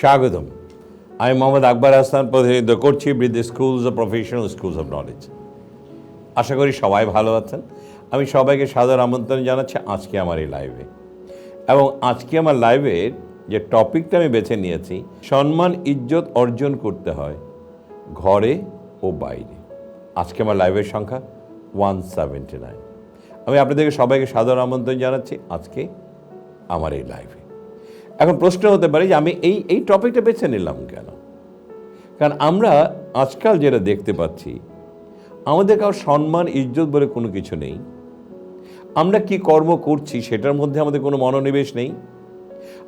স্বাগতম। আমি মোহাম্মদ আকবর হাসান, প্রতিনিধিত্ব করছি বৃদ্ধ schools of professional schools of knowledge আশা করি সবাই ভালো আছেন। আমি সবাইকে সাদর আমন্ত্রণ জানাচ্ছি আজকে আমার এই লাইভে এবং আজকে আমার লাইভের যে টপিকটা আমি বেছে নিয়েছি, সম্মান, ইজ্জত অর্জন করতে হয় ঘরে ও বাইরে। আজকে আমার লাইভের সংখ্যা ওয়ান সেভেন্টি নাইন আমি আপনাদেরকে সবাইকে সাদর আমন্ত্রণ জানাচ্ছি আজকে আমার এই লাইভে এখন প্রশ্ন হতে পারে যে আমি এই এই টপিকটা বেছে নিলাম কেন? কারণ আমরা আজকাল যেটা দেখতে পাচ্ছি, আমাদের কারও সম্মান, ইজ্জত বলে কোনো কিছু নেই। আমরা কি কর্ম করছি সেটার মধ্যে আমাদের কোনো মনোনিবেশ নেই।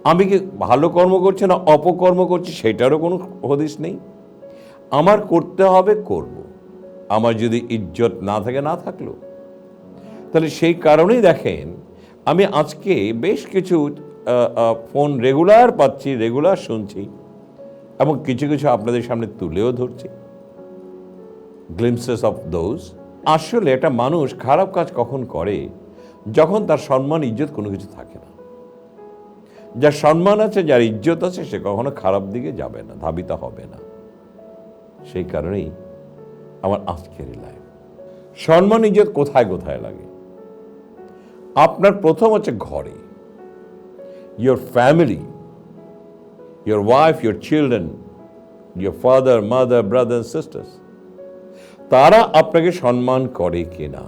আমি কি ভালো কর্ম করছি না অপকর্ম করছি সেটারও কোনো হদিস নেই। আমার করতে হবে করব। আমার যদি ইজ্জত না থাকে, না থাকল। তাহলে সেই কারণেই দেখেন, আমি আজকে বেশ কিছু ফোন রেগুলার পাচ্ছি, রেগুলার শুনছি এবং কিছু কিছু আপনাদের সামনে তুলেও ধরছি। গ্লিমসেস অফ দোজ আসলে একটা মানুষ খারাপ কাজ কখন করে যখন তার সম্মান, ইজ্জত কোনো কিছু থাকে না। যার সম্মান আছে, যার ইজ্জত আছে, সে কখনো খারাপ দিকে যাবে না, ধাবিত হবে না। সেই কারণেই আমার আজকের লাইফ সম্মান, ইজ্জত কোথায় কোথায় লাগে? আপনার প্রথম হচ্ছে ঘরে। Your family, your wife, your children, your father, mother, brother, and sisters. তারা আপনাকে সম্মান করে কিনা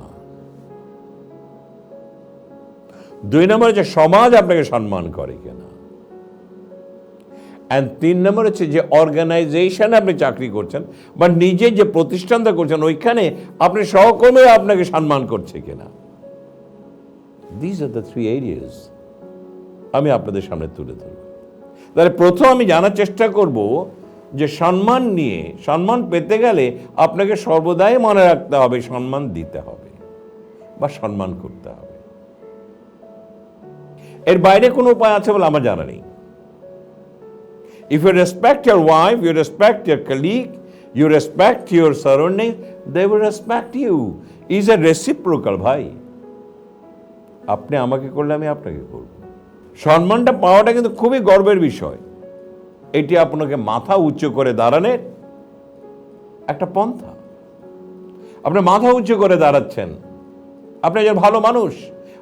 দুই নম্বর হচ্ছে সমাজ আপনাকে সম্মান করে কিনা অ্যান্ড তিন নম্বর হচ্ছে যে অর্গানাইজেশন আপনি চাকরি করছেন বা নিজে যে প্রতিষ্ঠানটা করছেন ওইখানে আপনি সহকর্মীরা আপনাকে সম্মান করছে কিনা this are the three areas আমি আপনাদের সামনে তুলে ধরব। তাহলে প্রথম আমি জানার চেষ্টা করব যে সম্মান নিয়ে, সম্মান পেতে গেলে আপনাকে সর্বদাই মনে রাখতে হবে, সম্মান দিতে হবে বা সম্মান করতে হবে। এর বাইরে কোনো উপায় আছে বলে আমার জানা নেই। If you respect your wife you respect your colleague you respect your surrounding they will respect you is a reciprocal ভাই। আপনি আমাকে করলে আমি আপনাকে করব। সম্মানটা পাওয়াটা কিন্তু খুবই গর্বের বিষয়। এটি আপনাকে মাথা উচ্চ করে দাঁড়ানোর একটা পন্থা। আপনি মাথা উঁচু করে দাঁড়াচ্ছেন। আপনি একজন ভালো মানুষ।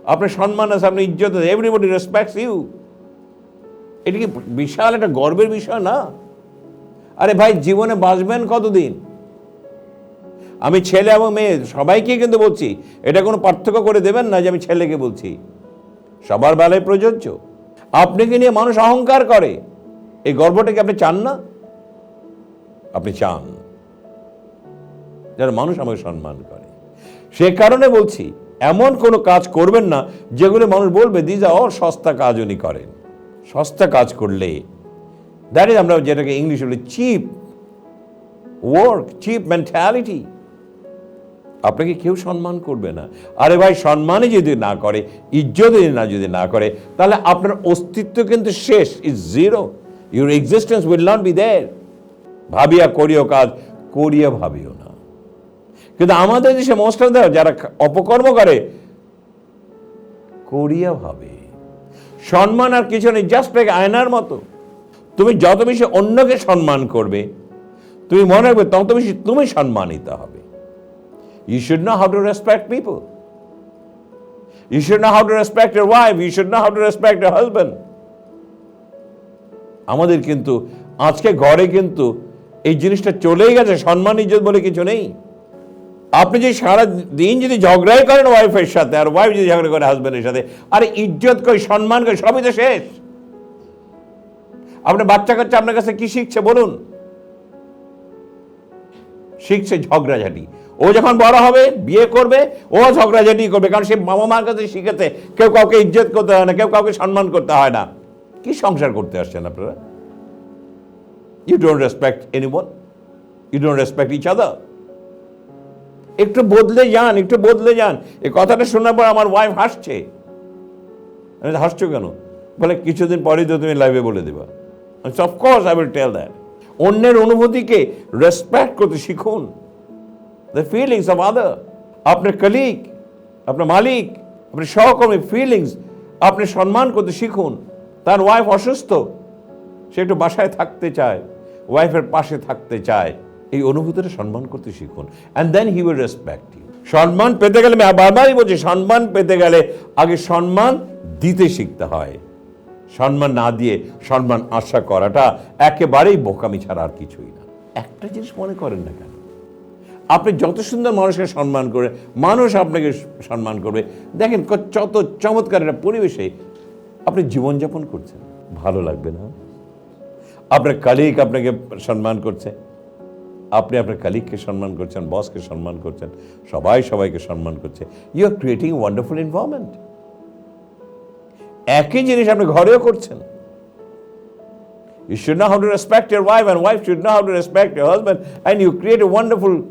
আপনার সম্মান আছে আপনি ইজ্জত আছে এভরিবডি রেসপেক্টস ইউ এটি কি বিশাল একটা গর্বের বিষয় না? আরে ভাই, জীবনে বাঁচবেন কতদিন? আমি ছেলে এবং মেয়ে, সবাইকে কিন্তু বলছি, এটা কোনো পার্থক্য করে দেবেন না যে আমি ছেলেকে বলছি। সবার বেলায় প্রযোজ্য। আপনাকে নিয়ে মানুষ অহংকার করে। এই গর্বটাকে আপনি চান না? আপনি চান যেন মানুষ আমাকে সম্মান করে। সে কারণে বলছি, এমন কোনো কাজ করবেন না যেগুলো মানুষ বলবে দিজা অর সস্তা কাজ উনি করেন। সস্তা কাজ করলে দ্যাট ইজ আমরা যেটাকে ইংলিশ বলি চিপ ওয়ার্ক চিপ মেন্টালিটি আপনাকে কেউ সম্মান করবে না। আরে ভাই, সম্মানই যদি না করে ইজ্জত না যদি না করে, তাহলে আপনার অস্তিত্ব কিন্তু শেষ is zero your existence will not be there ভাবিয়া করিও কাজ, করিয়া ভাবিও না। কিন্তু আমাদের দেশে মোস্ট অফ যারা অপকর্ম করে, করিয়া ভাবে। সম্মান আর কিছু নেই জাস্ট লাইক আয়নার মতো। তুমি যত বেশি অন্যকে সম্মান করবে, তুমি মনে রাখবে তত বেশি তুমি সম্মানিত হবে। You should know how to respect people. You should know how to respect your wife. You should know how to respect your husband. আমাদের কিন্তু, আজকে ঘরে কিন্তু এই জিনিসটা চলেই গেছে, সম্মান, ইজ্জত বলে কিছু নেই আপনি যদি সারা দিন যদি ঝগড়াই করেন ওয়াইফের সাথে, আর ওয়াইফ যদি ঝগড়া করে হাজব্যান্ডের সাথে, আরে ইজ্জত কই, সম্মান কই, সবই তো শেষ আপনার বাচ্চা কাচ্চা আপনার কাছে কি শিখছে, বলুন শিখছে ঝগড়াঝাটি ও যখন বড় হবে, বিয়ে করবে, ও ঝগড়াঝাটি করবে, কারণ সে বাবা মার কাছে শিখেছে, কেউ কাউকে ইজ্জত করতে হয় না, কেউ কাউকে সম্মান করতে হয় না। কি সংসার করতে আসছেন আপনারা? You don't respect any anyone you don't respect each other একটু বদলে যান, একটু বদলে যান। এই কথাটা শোনার পর আমার ওয়াইফ হাসছে। আমি হাসছো কেন? বলে, কিছুদিন পরেই তো তুমি লাইভে বলে দেবা। Of course I will tell that অন্যের অনুভূতিকে রেসপেক্ট করতে শিখুন। দ্য ফিলিংস অফ আদার আপনার কলিগ আপনার মালিক, আপনার সহকর্মী ফিলিংস আপনি সম্মান করতে শিখুন। তার ওয়াইফ অসুস্থ, সে একটু বাসায় থাকতে চায় ওয়াইফের পাশে থাকতে চায়। এই অনুভূতিটা সম্মান করতে শিখুন and then he will respect you সম্মান পেতে গেলে, আমি বারবারই বলছি, সম্মান পেতে গেলে আগে সম্মান দিতে শিখতে হয়। সম্মান না দিয়ে সম্মান আশা করাটা একেবারেই বোকামি ছাড়া আর কিছুই না। একটা জিনিস মনে করেন না আপনি যত সুন্দর মানুষকে সম্মান করে মানুষ আপনাকে সম্মান করবে। দেখেন ক- যত চমৎকার একটা পরিবেশে আপনি জীবনযাপন করছেন। ভালো লাগবে না? আপনার কালিক আপনাকে সম্মান করছে। আপনি আপনার কালিককে সম্মান করছেন বসকে সম্মান করছেন সবাই সবাইকে সম্মান করছে। You are creating wonderful environment একই জিনিস আপনি ঘরেও করছেন। You should know how to respect your wife, and wife should know how to respect your husband, and you create a wonderful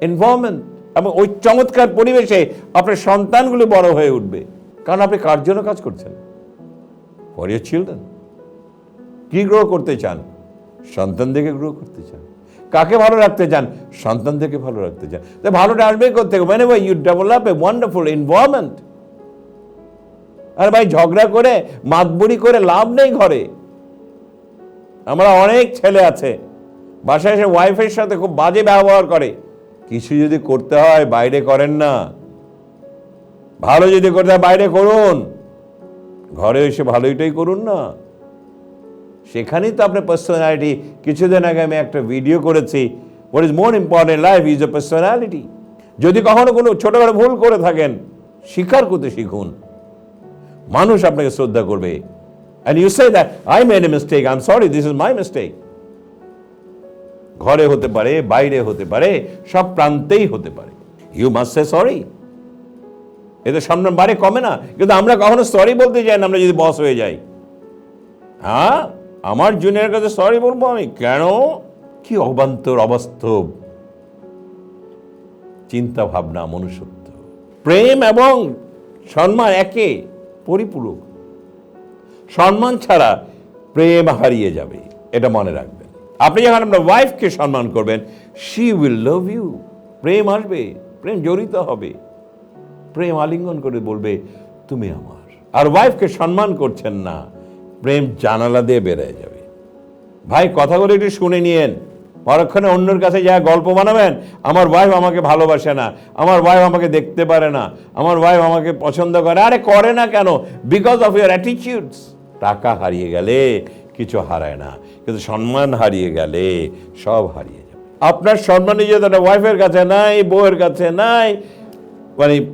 environment. এবং ওই চমৎকার পরিবেশে আপনার সন্তানগুলো বড় হয়ে উঠবে। কারণ আপনি কার জন্য কাজ করছেন? ফর ইয়ার চিলড্রেন কি গ্রো করতে চান? সন্তান সন্তানদেরকে গ্রো করতে চান। কাকে ভালো রাখতে চান? সন্তান সন্তানদেরকে ভালো রাখতে চান। তো ভালোটা আসবে কোথেকে মানে ভাই you develop a wonderful environment আর ভাই, ঝগড়া করে মাতবুড়ি করে লাভ নেই ঘরে। আমরা অনেক ছেলে আছে, বাসায় এসে ওয়াইফের সাথে খুব বাজে ব্যবহার করে। কিছু যদি করতে হয়, বাইরে করেন না। ভালো যদি করতে হয়, বাইরে করুন। ঘরে এসে ভালোইটাই করুন না। সেখানেই তো আপনার পার্সোনালিটি কিছুদিন আগে আমি একটা ভিডিও করেছি what is more important life is a personality যদি কখনো কোনো ছোটখাটো ভুল করে থাকেন স্বীকার করতে শিখুন। মানুষ আপনাকে শ্রদ্ধা করবে। And you say that I made a mistake I am sorry this is my mistake ঘরে হতে পারে, বাইরে হতে পারে, সব প্রান্তেই হতে পারে। ইউ মাস্ট সে সরি এতে সামনে বারে কমে না, কিন্তু আমরা কখনো সরি বলতে যাই না, আমরা যদি বস হয়ে যাই। হ্যাঁ? আমার জুনিয়র কাছে সরি বলব আমি? কেন? কি অবান্তর অবাস্তব। চিন্তা ভাবনা, মনুষ্যত্ব। প্রেম এবং সম্মান একে পরিপূরক। সম্মান ছাড়া প্রেম হারিয়ে যাবে, এটা মনে রাখবেন আপনি যখন আপনার ওয়াইফকে সম্মান করবেন শি উইল লাভ ইউ প্রেম আসবে, প্রেম জড়িত হবে। প্রেম আলিঙ্গন করে বলবে, তুমি আমার। আর ওয়াইফকে সম্মান করছেন না, প্রেম জানালা দিয়ে বেড়ে যাবে। ভাই, কথাগুলো একটু শুনে নিয়েন। পরক্ষণে অন্যের কাছে যা গল্প বানাবেন, আমার ওয়াইফ আমাকে ভালোবাসে না, আমার ওয়াইফ আমাকে দেখতে পারে না, আমার ওয়াইফ আমাকে পছন্দ করে। আরে, করে না কেন? বিকজ অফ ইয়ার অ্যাটিটিউডস টাকা হারিয়ে গেলে কিছু হারায় না। কিন্তু সম্মান হারিয়ে গেলে সব হারিয়ে যাবে। আপনার সম্মান নিজেদের ওয়াইফের কাছে নাই, বউয়ের কাছে নাই মানে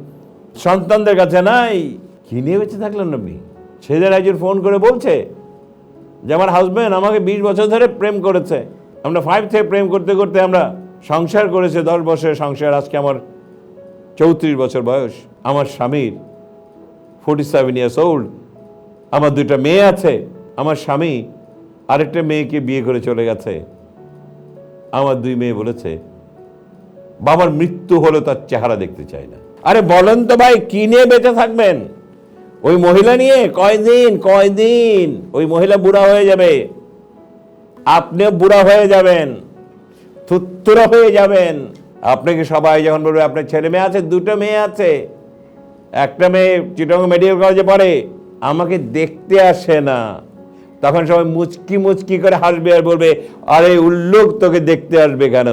সন্তানদের কাছে নাই। কি নিয়ে বেঁচে থাকলেন আপনি? ছেলের একজন ফোন করে বলছে যে, আমার হাজব্যান্ড আমাকে বিশ বছর ধরে প্রেম করেছে। আমরা ফাইভ থেকে প্রেম করতে করতে আমরা সংসার করেছে, দশ বছরের সংসার। আজকে আমার চৌত্রিশ বছর বয়স। আমার স্বামীর ফোর্টি সেভেন ইয়ার্স ওল্ড আমার দুইটা মেয়ে আছে। আমার স্বামী আরেকটা মেয়েকে বিয়ে করে চলে গেছে। আমার দুই মেয়ে বলেছে, বাবার মৃত্যু হলো তার চেহারা দেখতে চাই না। আরে বলেন তো ভাই, কি নিয়ে বেঁচে থাকবেন? ওই মহিলা নিয়ে কয়দিন কয়দিন? ওই মহিলা বুড়া হয়ে যাবে। আপনিও বুড়া হয়ে যাবেন, থুত্তুরা হয়ে যাবেন। আপনাকে সবাই যখন বলবে, আপনার ছেলে মেয়ে আছে, দুটো মেয়ে আছে। একটা মেয়ে চিটং মেডিকেল কলেজে পড়ে, আমাকে দেখতে আসে না। তখন সবাই মুচকি মুচকি করে হাসবে আর বলবে, আরে, উল্লুক, তোকে দেখতে আসবে কেন?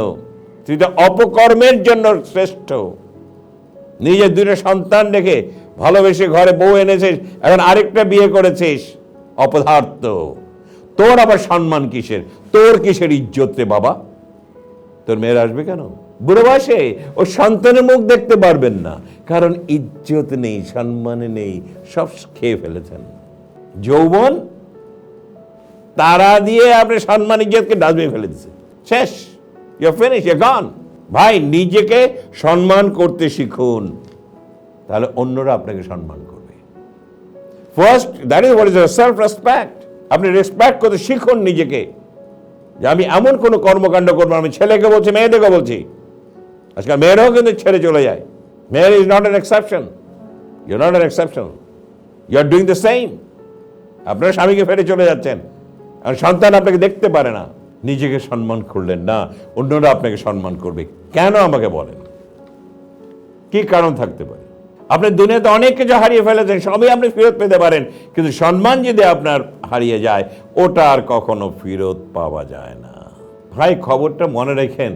তুই তো অপকর্মের জন্য শ্রেষ্ঠ। নিজের দুটো সন্তান রেখে ভালোবেসে ঘরে বউ এনেছিস, এখন আরেকটা বিয়ে করেছিস, অপদার্থ। তোর আবার সম্মান কিসের? তোর কিসের ইজ্জত রে বাবা? তোর মেয়ের আসবে কেন? বুড়ো বয়সে ও সন্তানের মুখ দেখতে পারবেন না। কারণ ইজ্জত নেই, সম্মান নেই, সব খেয়ে ফেলেছেন। যৌবন তারা দিয়ে আপনি সম্মান ইজ্জতকে ডাস্টবিনে ফেলে দিচ্ছে শেষ। ইউ ফিনিশ ইউ গন ভাই, নিজেকে সম্মান করতে শিখুন। তাহলে অন্যরা আপনাকে সম্মান করবে। First that is what is self respect আপনি রেসপেক্ট করতে শিখুন নিজেকে। যে আমি এমন কোনো কর্মকাণ্ড করব। আমি ছেলেকে বলছি, মেয়েদেরকে বলছি। আজকাল মেয়েরাও কিন্তু ছেড়ে চলে যায়। মেয়ের is not an exception you not an exception you are doing the same আপনার স্বামীকে ফেলে চলে যাচ্ছেন। আর সন্তান আপনাকে দেখতে পারে না। নিজেকে সম্মান করলেন না, অন্যরা আপনাকে সম্মান করবে। কেন আমাকে বলেন? কি কারণ থাকতে পারে? আপনি দুনিয়াতে অনেক কিছু হারিয়ে ফেলেছেন, সবই আপনি ফেরত পেতে পারেন, কিন্তু সম্মান যদি আপনার হারিয়ে যায়, ওটা আর কখনো ফেরত পাওয়া যায় না। ভাই, খবরটা মনে রেখেন,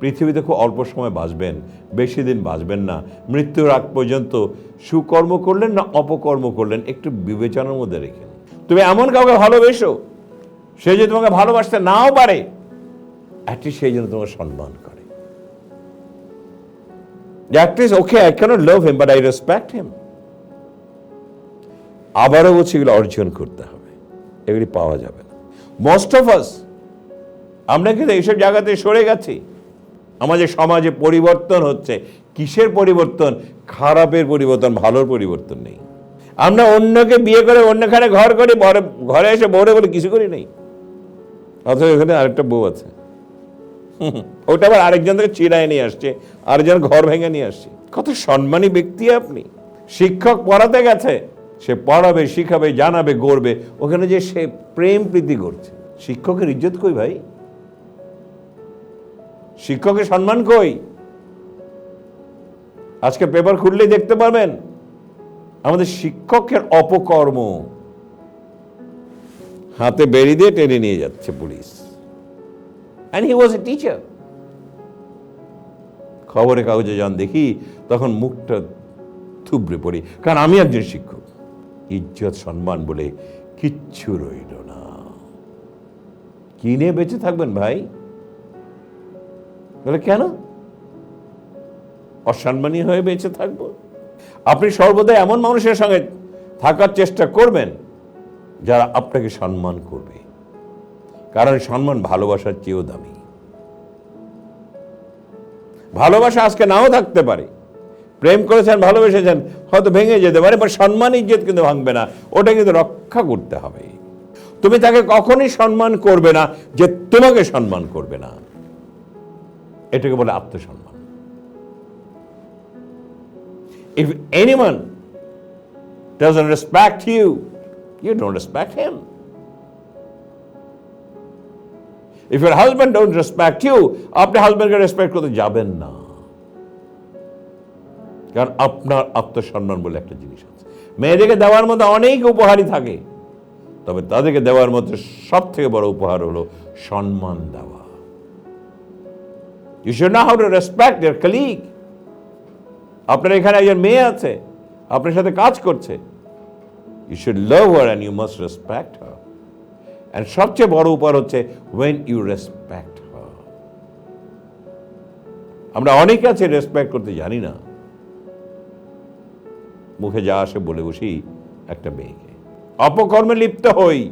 পৃথিবীতে খুব অল্প সময় বাঁচবেন, বেশি দিন বাঁচবেন না। মৃত্যুর আগ পর্যন্ত সুকর্ম করলেন না, অপকর্ম করলেন, একটু বিবেচনার মধ্যে রেখেন তুমি এমন কাউকে ভালোবেসো সে যদি তোমাকে ভালোবাসতে নাও পারে অ্যাটলিস্ট সেই জন্য তোমাকে সম্মান করে। At least okay I can't love him but I respect him আবারও বলছি, এগুলো অর্জন করতে হবে। এগুলি পাওয়া যাবে না। মোস্ট অফ আস আমরা কিন্তু এইসব জায়গাতে সরে গেছি। আমাদের সমাজে পরিবর্তন হচ্ছে। কিসের পরিবর্তন? খারাপের পরিবর্তন, ভালোর পরিবর্তন নেই। আমরা অন্যকে বিয়ে করে, অন্যখানে ঘর করে, বড় ঘরে এসে বউরে বলে কিছু করি নেই। অথচ এখানে আরেকটা বউ আছে। ওটা আবার আরেকজন থেকে চিরায় নিয়ে আসছে, আরেকজন ঘর ভেঙে নিয়ে আসছে। কত সম্মানী ব্যক্তি আপনি। শিক্ষক পড়াতে গেছে, সে পড়াবে, শিখাবে, জানাবে, গড়বে। ওখানে যে সে প্রেম প্রীতি করছে শিক্ষকের ইজ্জত কই ভাই? শিক্ষকের সম্মান কই? আজকে পেপার খুললেই দেখতে পারবেন, আমাদের শিক্ষকের অপকর্ম। হাতে বেরি দিয়ে টেনে নিয়ে যাচ্ছে police. And he was a teacher খবরে কাগজে যখন দেখি, তখন মুখটা থুবড়ে পড়ি। কারণ আমি একজন শিক্ষক। ইজ্জত, সম্মান বলে কিচ্ছু রইল না। কি নিয়ে বেঁচে থাকবেন ভাই? বলে, কেন? অসম্মানী হয়ে বেঁচে থাকব। আপনি সর্বদা এমন মানুষের সঙ্গে থাকার চেষ্টা করবেন যারা আপনাকে সম্মান করবে। কারণ সম্মান ভালোবাসার চেয়েও দামি। ভালোবাসা আজকে নাও থাকতে পারে। প্রেম করেছেন ভালোবেসেছেন হয়তো ভেঙে যেতে পারে বা সম্মান ইজ্জত কিন্তু ভাঙবে না। ওটা কিন্তু রক্ষা করতে হবে। তুমি তাকে কখনই সম্মান করবে না যে তোমাকে সম্মান করবে না। এটাকে বলে আত্মসম্মান। If anyone doesn't respect you, you don't respect him. If your husband don't respect you, আপনি হাজব্যান্ডকে রেসপেক্ট করতে যাবেন না। কারণ আপনার আত্মসম্মান বলে একটা জিনিস আছে। মেয়েদেরকে দেওয়ার মধ্যে অনেক উপহারই থাকে। তবে তাদেরকে দেওয়ার মধ্যে সব থেকে বড় উপহার হলো সম্মান দেওয়া। You should know how to respect your colleague আপনার এখানে একজন মেয়ে আছে। আপনার সাথে কাজ করছে। You should love her and you must respect her and সবচেয়ে বড় উপহার হচ্ছে ওয়েন ইউ রেসপেক্ট হার আমরা অনেকে আছে রেসপেক্ট করতে জানি না। মুখে যা আসে বলে বসি একটা মেয়েকে। অপকর্মে লিপ্ত হই।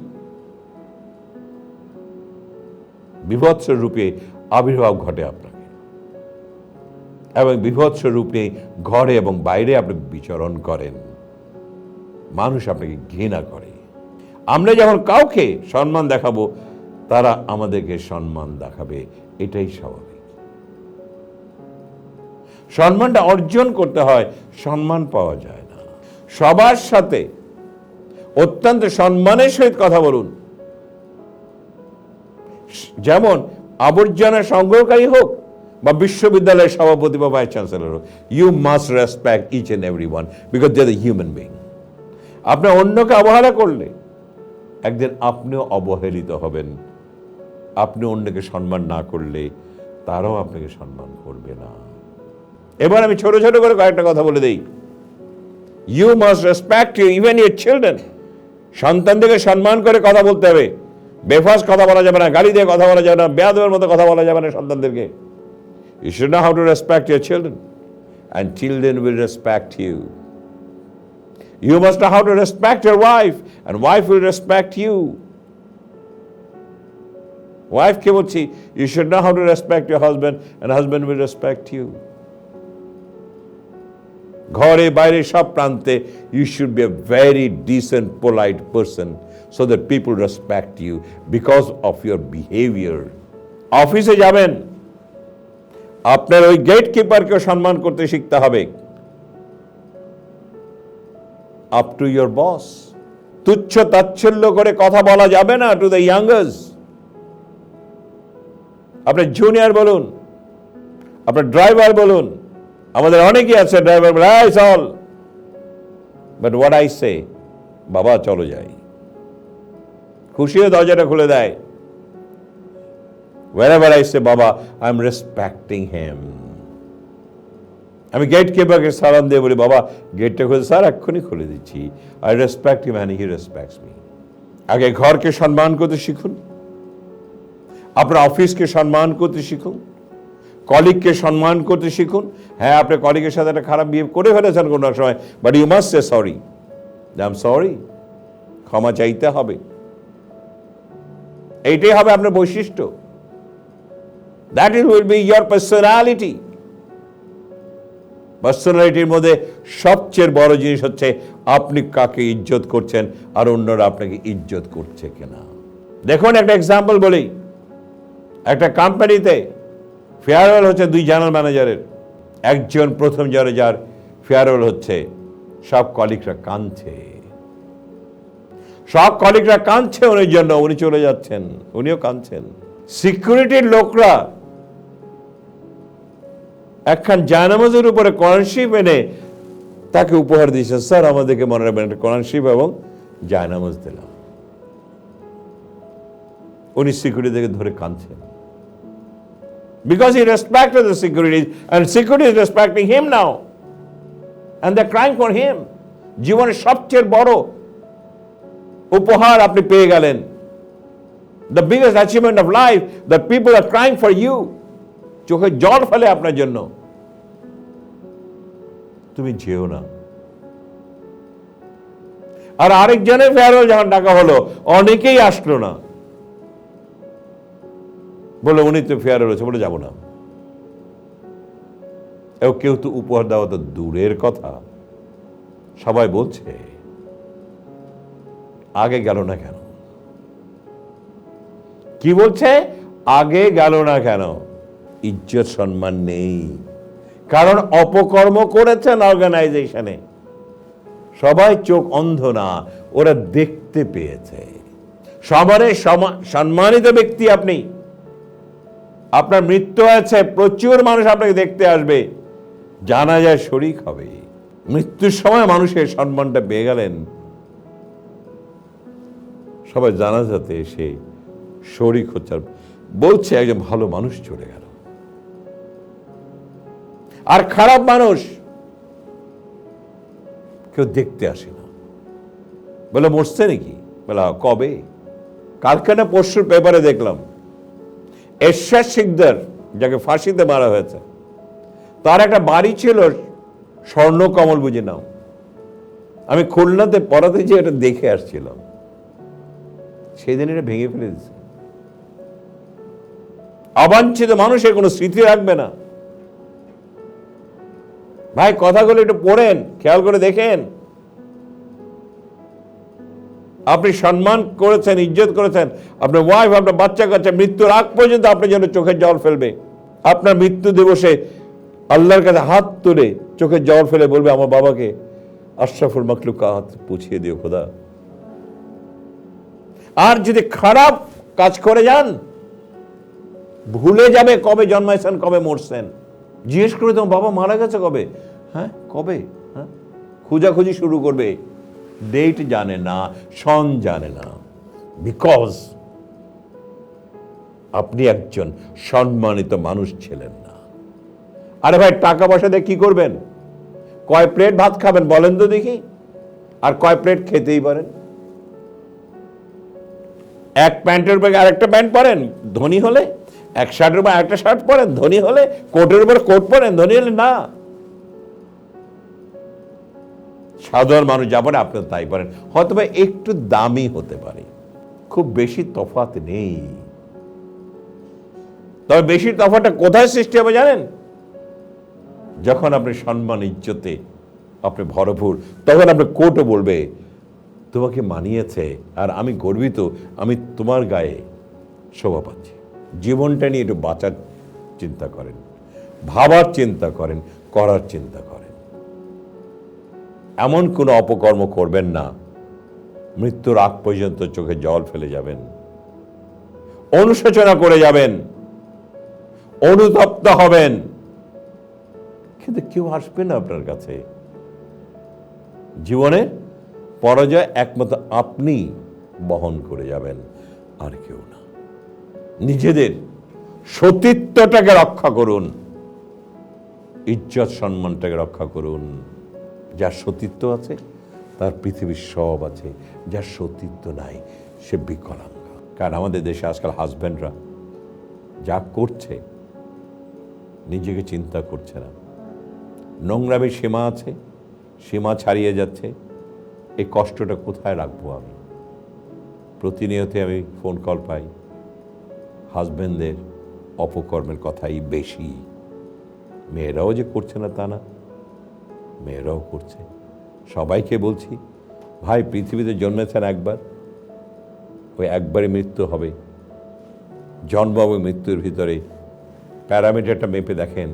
বিভৎস রূপে আবির্ভাব ঘটে আপনাকে। এবং বিভৎস রূপে ঘরে এবং বাইরে আপনি বিচরণ করেন। মানুষ আপনাকে ঘৃণা করে। আমরা যখন কাউকে সম্মান দেখাবো, তারা আমাদেরকে সম্মান দেখাবে। এটাই স্বাভাবিক। সম্মানটা অর্জন করতে হয়, সম্মান পাওয়া যায় না। সবার সাথে অত্যন্ত সম্মানের সহিত কথা বলুন। যেমন আবর্জনা সংগ্রহকারী হোক বা বিশ্ববিদ্যালয়ের সভাপতি বা ভাইস চ্যান্সেলর হোক you must respect each and every one because they human being আপনি অন্যকে অবহেলা করলে, একদিন আপনিও অবহেলিত হবেন। আপনি অন্যকে সম্মান না করলে, তারাও আপনাকে সম্মান করবে না। এবার আমি ছোট ছোট করে কয়েকটা কথা বলে দিই। You must respect you even your children সন্তানদেরকে সম্মান করে কথা বলতে হবে। বেফাস কথা বলা যাবে না, গালি দিয়ে কথা বলা যাবে না, বেয়াদবের মতো কথা বলা যাবে না সন্তানদেরকে। You should know how to respect your children, and children will respect you. You must know how to respect your wife and wife will respect you wife কে বলছি you should know how to respect your husband and husband will respect you ঘরে বাইরে সব প্রান্তে you should be a very decent polite person so that people respect you because of your behaviour অফিসে যাবেন আপনার ওই গেট কিপারকেও সম্মান করতে শিখতে হবে আপ টু ইয়োর বস তুচ্ছ তাচ্ছল্য করে কথা বলা যাবে না টু দ্য ইয়াঙ্গার্স আপনার জুনিয়র বলুন আপনার ড্রাইভার বলুন আমাদের অনেকেই আছে ড্রাইভার চল বাট হোয়াট আই সে বাবা চলো যাই খুশি হয়ে দরজাটা খুলে দেয় wherever I say, Baba, I'm respecting him. আমি গেট কিপারকে সালাম দিয়ে বলি, বাবা গেটটা খুলে স্যার, এক্ষুনি খুলে দিচ্ছি। I respect and he respects me আগে ঘরকে সম্মান করতে শিখুন। আপনার অফিসকে সম্মান করতে শিখুন। কলিগকে সম্মান করতে শিখুন। হ্যাঁ আপনি কলিগের সাথে একটা খারাপ বিহেভ করে ফেলেছেন কোনো সময় but you must say sorry I am sorry ক্ষমা চাইতে হবে। এইটাই হবে আপনার বৈশিষ্ট্য। That it will be your personality পার্সোনালিটির মধ্যে সবচেয়ে বড় জিনিস হচ্ছে আপনি কাকে ইজ্জত করছেন আর অন্যরা আপনাকে ইজ্জত করছে কিনা। দেখুন একটা এক্সাম্পল বলি। একটা কোম্পানিতে ফেয়ারওয়েল হচ্ছে দুই জেনারেল ম্যানেজারের একজন প্রথম যার ফেয়ারওয়েল হচ্ছে, সব কলিগরা কাঁদছে। সব কলিগরা কাঁদছে, উনির জন্য উনি চলে যাচ্ছেন, উনিও কাঁদছেন। সিকিউরিটির লোকরা একখান জায়নামাজের উপরে কোরআনশিপ এনে তাকে উপহার দিয়েছেন স্যার, আমাদেরকে মনে রাখবেন একটা কোরআনশিপ এবং জায়নামাজ দিলাম উনি সিকিউরিটি থেকে ধরে কাঁদছেন। Because he respected the security and security is respecting him now and the crime for him জীবনের সবচেয়ে বড় উপহার আপনি পেয়ে গেলেন। The biggest achievement of life the people are crime for you চোখে জল ফেলে আপনার জন্য। তুমি যেও না। আর আরেকজনের ফেয়ারওয়েল যখন ডাকা হলো, অনেকেই আসলো না। বলে উনি তো ফেয়ারওয়েল হচ্ছে বলে, যাব না। এও কেউ তো উপহার দেওয়া তো দূরের কথা। সবাই বলছে, আগে গেল না কেন? কি বলছে? আগে গেল না কেন? ইজ্জত সম্মান নেই। কারণ অপকর্ম করেছেন অর্গানাইজেশনে সবাই চোখ অন্ধ না, ওরা দেখতে পেয়েছে। সবারে সম্মানিত ব্যক্তি আপনি। আপনার মৃত্যু আছে প্রচুর মানুষ আপনাকে দেখতে আসবে। জানা যায় শরিক হবে। মৃত্যুর সময় মানুষের সম্মানটা পেয়ে গেলেন। সবাই জানাজাতে এসে শরিক হচ্ছে বলছে, একজন ভালো মানুষ চলে গেল। আর খারাপ মানুষ কেউ দেখতে আসে না। বলে মরছে নাকি? বলে "হ্যাঁ, কবে? কালকে না পরশুর পেপারে দেখলাম এরশাদ শিকদার যাকে ফাঁসিতে মারা হয়েছে তার একটা বাড়ি ছিল স্বর্ণ কমল বুঝে নাও। আমি খুলনাতে পড়াতে যে এটা দেখে আসছিলাম। সেদিন এটা ভেঙে ফেলে দিচ্ছে অবাঞ্ছিত মানুষের কোনো স্মৃতি রাখবে না। ভাই, কথাগুলো একটু পড়েন, খেয়াল করে দেখেন। আপনি সম্মান করেছেন, ইজ্জত করেছেন, আপনার ওয়াইফ আপনার বাচ্চা কাচ্চা, মৃত্যুর আগ পর্যন্ত আপনার জন্য চোখের জল ফেলবে। আপনার মৃত্যু দিবসে আল্লাহর কাছে হাত তুলে চোখের জল ফেলে বলবে, আমার বাবাকে আশরাফুল হাত পুছিয়ে দিও খোদা। আর যদি খারাপ কাজ করে যান, ভুলে যাবে কবে জন্মাইছেন, কবে মরছেন। জিজ্ঞেস করে তোমার বাবা মারা গেছে কবে? হ্যাঁ কবে? হ্যাঁ? খোঁজাখুঁজি শুরু করবে। ডেট জানে না, সন জানে না। বিকজ আপনি একজন সম্মানিত মানুষ ছিলেন না। আরে ভাই, টাকা পয়সা দিয়ে কি করবেন? কয় প্লেট ভাত খাবেন বলেন তো দেখি। আর কয় প্লেট খেতেই পারেন? এক প্যান্টের উপরে আরেকটা প্যান্ট পরেন? ধনী হলে? এক শার্টের উপর একটা শার্ট পরেন, ধনী হলে কোটের উপর কোট পরেন, ধনী হলে না। সাধারণ মানুষ যা পরে আপনি তাই পারেন। হয়তো বা একটু দামি হতে পারে, খুব বেশি তফাত নেই। তবে বেশি তফাতটা কোথায় সৃষ্টি হবে জানেন? যখন আপনি সম্মান, ইজ্জতে আপনি ভরপুর, তখন আপনি কোর্টও বলবে, তোমাকে মানিয়েছে, আর আমি গর্বিত, আমি তোমার গায়ে শোভা পাচ্ছি। জীবনটা নিয়ে একটু বাঁচার চিন্তা করেন, ভাবার চিন্তা করেন, করার চিন্তা করেন। এমন কোনো অপকর্ম করবেন না, মৃত্যুর আগ পর্যন্ত চোখে জল ফেলে যাবেন, অনুশোচনা করে যাবেন, অনুতপ্ত হবেন। কিন্তু কেউ আসবে না আপনার কাছে। জীবনে পরাজয় একমাত্র আপনি বহন করে যাবেন, আর কেউ না। নিজেদের সতীত্বটাকে রক্ষা করুন, ইজ্জত সম্মানটাকে রক্ষা করুন। যার সতীত্ব আছে, তার পৃথিবীর সব আছে। যার সতীত্ব নাই, সে বিকলাঙ্গ। কারণ আমাদের দেশে আজকাল হাজব্যান্ডরা যা করছে, নিজেকে চিন্তা করছে না। নোংরামের সীমা আছে, সীমা ছাড়িয়ে যাচ্ছে। এই কষ্টটা কোথায় রাখব আমি? প্রতিনিয়ত আমি ফোন কল পাই। হাজব্যান্ডদের অপকর্মের কথাই বেশি। মেয়েরাও যে করছে না তা না, মেয়েরাও করছে। সবাইকে বলছি, ভাই, পৃথিবীতে জন্মেছেন একবার ওই একবারই মৃত্যু হবে। জন্ম মৃত্যুর ভিতরে। প্যারামিটারটা মেপে দেখেন,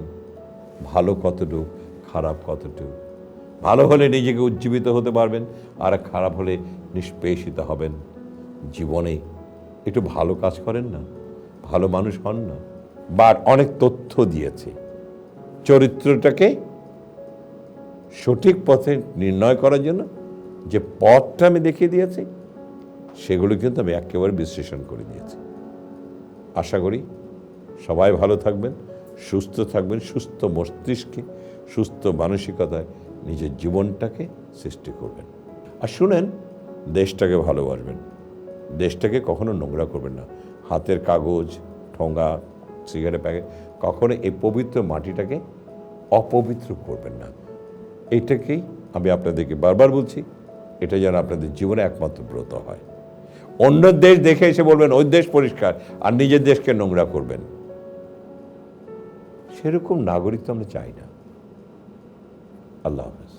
ভালো কতটুক, খারাপ কতটুক। ভালো হলে নিজেকে উজ্জীবিত হতে পারবেন, আর খারাপ হলে নিষ্পেষিত হবেন। জীবনে একটু ভালো কাজ করেন না? ভালো মানুষ হন না বা অনেক তথ্য দিয়েছে। চরিত্রটাকে সঠিক পথে নির্ণয় করার জন্য যে পথটা আমি দেখিয়ে দিয়েছি, সেগুলো কিন্তু আমি একেবারে বিশ্লেষণ করে দিয়েছি। আশা করি সবাই ভালো থাকবেন, সুস্থ থাকবেন, সুস্থ মস্তিষ্কে, সুস্থ মানসিকতায় নিজের জীবনটাকে সৃষ্টি করবেন। আর শুনেন, দেশটাকে ভালোবাসবেন। দেশটাকে কখনো নোংরা করবেন না। হাতের কাগজ, ঠোঙা সিগারেট প্যাকেট কখনো এই পবিত্র মাটিটাকে অপবিত্র করবেন না। এটাকেই আমি আপনাদেরকে বারবার বলছি, এটা যেন আপনাদের জীবনে একমাত্র ব্রত হয়। অন্য দেশ দেখে এসে বলবেন, ওই দেশ পরিষ্কার, আর নিজের দেশকে নোংরা করবেন। সেরকম নাগরিক তো আমরা চাই না। আল্লাহ হাফেজ।